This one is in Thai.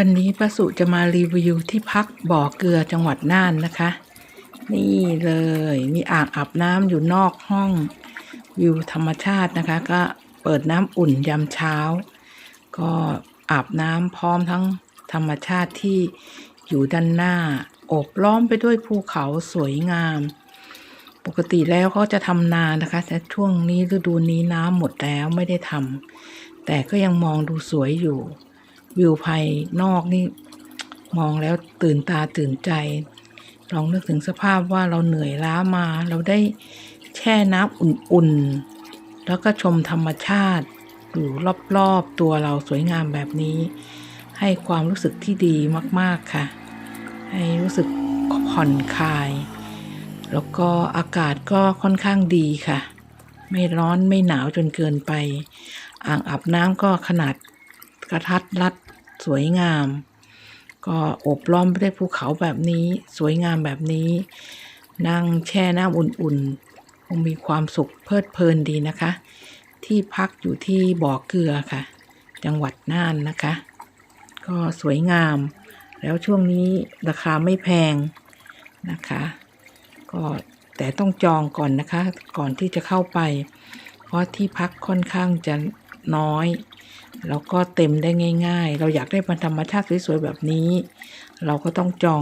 วันนี้ป้าสุจะมารีวิวที่พักบ่อเกลือจังหวัดน่านนะคะ นี่เลยมีอ่างอาบน้ำอยู่นอกห้องวิวธรรมชาตินะคะ ก็เปิดน้ำอุ่นยามเช้า ก็อาบน้ำพร้อมทั้งธรรมชาติที่อยู่ด้านหน้าโอบล้อมไปด้วยภูเขาสวยงาม ปกติแล้วเขาจะทำนานะคะ แต่ช่วงนี้ฤดูนี้น้ำหมดแล้วไม่ได้ทำแต่ก็ยังมองดูสวยอยู่ วิวภายนอกนี่มองแล้วตื่นตาตื่นใจ ลองนึกถึงสภาพว่าเราเหนื่อยล้ามา เราได้แช่น้ำอุ่นๆ แล้วก็ชมธรรมชาติอยู่รอบๆ ตัวเราสวยงามแบบนี้ ให้ความรู้สึกที่ดีมากๆค่ะ ให้รู้สึกผ่อนคลาย แล้วก็อากาศก็ค่อนข้างดีค่ะ ไม่ร้อนไม่หนาวจนเกินไป อ่างอาบน้ำก็ขนาด กระทัดรัดสวยงาม ก็อบล้อมไปด้วยภูเขาแบบนี้ สวยงามแบบนี้ นั่งแช่น้ำอุ่นๆ คงมีความสุขเพลิดเพลินดีนะคะ ที่พักอยู่ที่บ่อเกลือค่ะ จังหวัดน่านนะคะ ก็สวยงาม แล้วช่วงนี้ราคาไม่แพงนะคะ ก็แต่ต้องจองก่อนนะคะ ก่อนที่จะเข้าไป เพราะที่พักค่อนข้างจะน้อย แล้วก็เต็มได้ง่าย ๆ เราอยากได้บรรธรรมชาติสวยๆแบบนี้ เราก็ต้องจอง